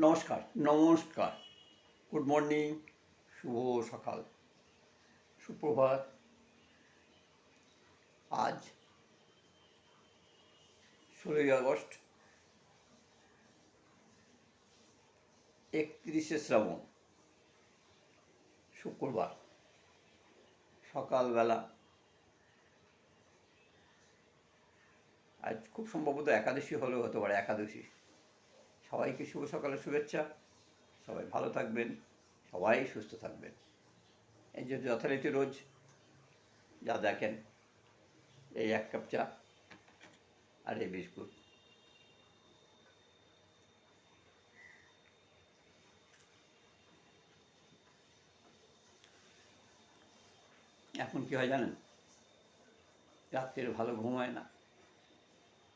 নমস্কার নমস্কার। Good morning শুভ সকাল, সুপ্রভাত। আজ ষোলোই আগস্ট, একত্রিশে শ্রাবণ, শুক্রবার। সকালবেলা। আজ খুব সম্ভবত একাদশী হলেও হতে পারে, একাদশী। সবাইকে শুভ সকালের শুভেচ্ছা। সবাই ভালো থাকবেন, সবাই সুস্থ থাকবেন। এই যে যথারীতি রোজ যা দেখেন, এই এক কাপ চা আর এই বিস্কুট। এখন কি হয় জানেন? রাত্রে ভালো ঘুম হয় না।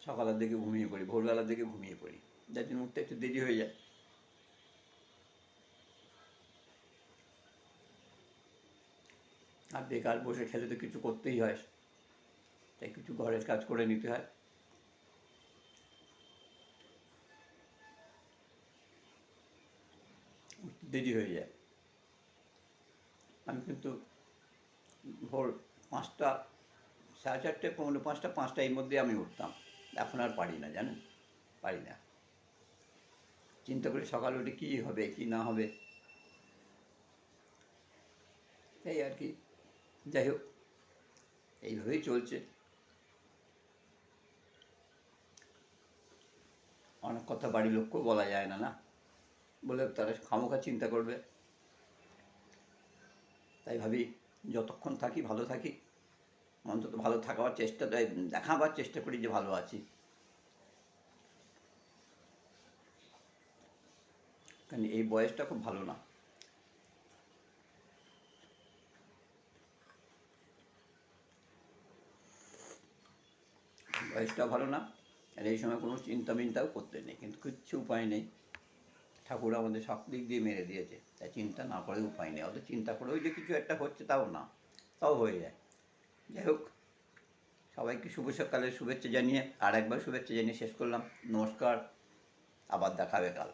সকালের দিকে ঘুমিয়ে পড়ি, ভোরবেলার দিকে ঘুমিয়ে পড়ি। যার জন্য উঠতে একটু দেরি হয়ে যায় আর বেকার বসে খেলে তো কিছু করতেই হয় তাই কিছু ঘরের কাজ করে নিতে হয় দেরি হয়ে যায় আমি কিন্তু ভোর পাঁচটা সাড়ে চারটে পৌনে পাঁচটা পাঁচটা এর মধ্যে আমি উঠতাম এখন আর পারি না জানেন পারি না চিন্তা করি সকালে উঠে কী হবে, কি না হবে। এই আর কি। যাই হোক, এইভাবেই চলছে। অনেক কথা বাড়ির লোককেও বলা যায় না না? বলে তারা খামোখা চিন্তা করবে। তাই ভাবি, যতক্ষণ থাকি ভালো থাকি। অন্তত ভালো থাকার চেষ্টা দেখাবার চেষ্টা করি যে ভালো আছি। কারণ এই বয়সটা খুব ভালো না। বয়সটা ভালো না, আর এই সময় কোনো চিন্তা মিন্তাও করতে নেই, কিন্তু কিচ্ছু উপায় নেই। ঠাকুর আমাদের সব দিক দিয়ে মেরে দিয়েছে, তাই চিন্তা না করে উপায় নেই। অত চিন্তা করেও যে কিছু একটা হচ্ছে তাও না, তাও হয়ে যায়। যাই হোক, সবাইকে শুভ সকালের শুভেচ্ছা জানিয়ে আর একবার শুভেচ্ছা জানিয়ে শেষ করলাম। নমস্কার, আবার দেখাবে কাল।